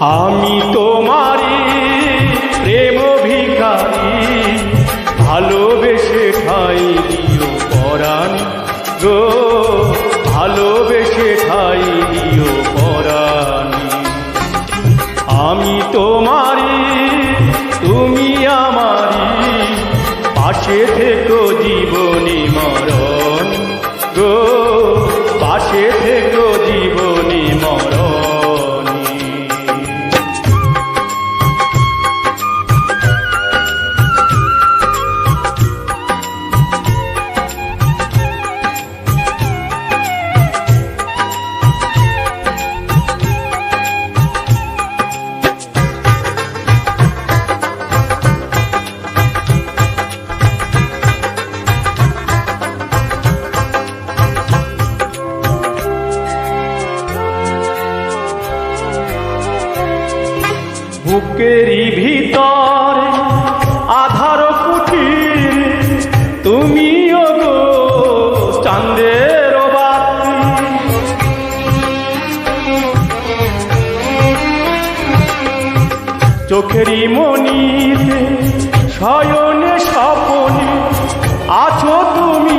আমি তোমারি প্রেম ভিখারি, ভালোবেসে ঠাই দিও পরাণ গো, ভালোবেসে ঠাই দিও পরাণ। আমি তোমারি তুমি আমারি পাশে থেকো জীবনী মরণ গো। বুকেরই ভিতর আধার কুঠির তুমিও গো বাতি। চোখেরই মনিতে শয়নে স্বপনে আছো তুমি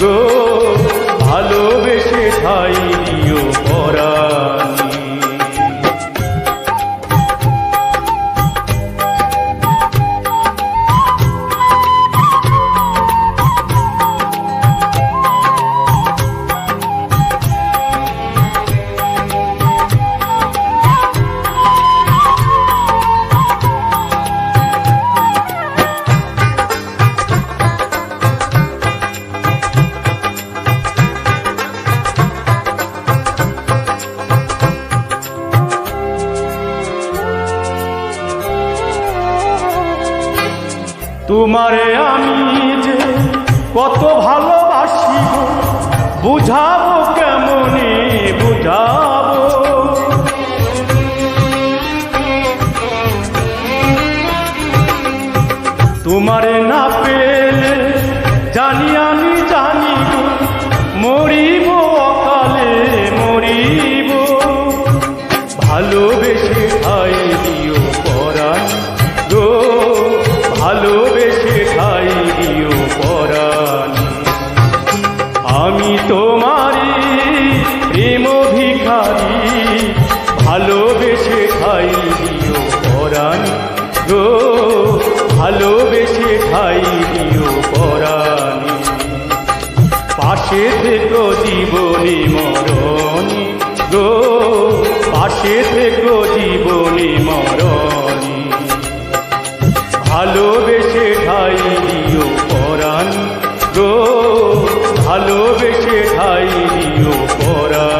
গো তোমারে আমি যে কত ভালোবাসি বুঝাবো কেমনে বুঝাবো? তোমারে না পেলে জানি তোমারি প্রেম ভিখারি, ভালোবেসে খাই দিও পরাণ গো, ভালোবেসে খাই দিও পরাণ। পাশে থেকো জীবনী মরণী গো, পাশে থেকো জীবনী মরণী। ভালোবেসে ঠাই দিও পরাণ গো ভালোবেসে ঠাই দিও পরা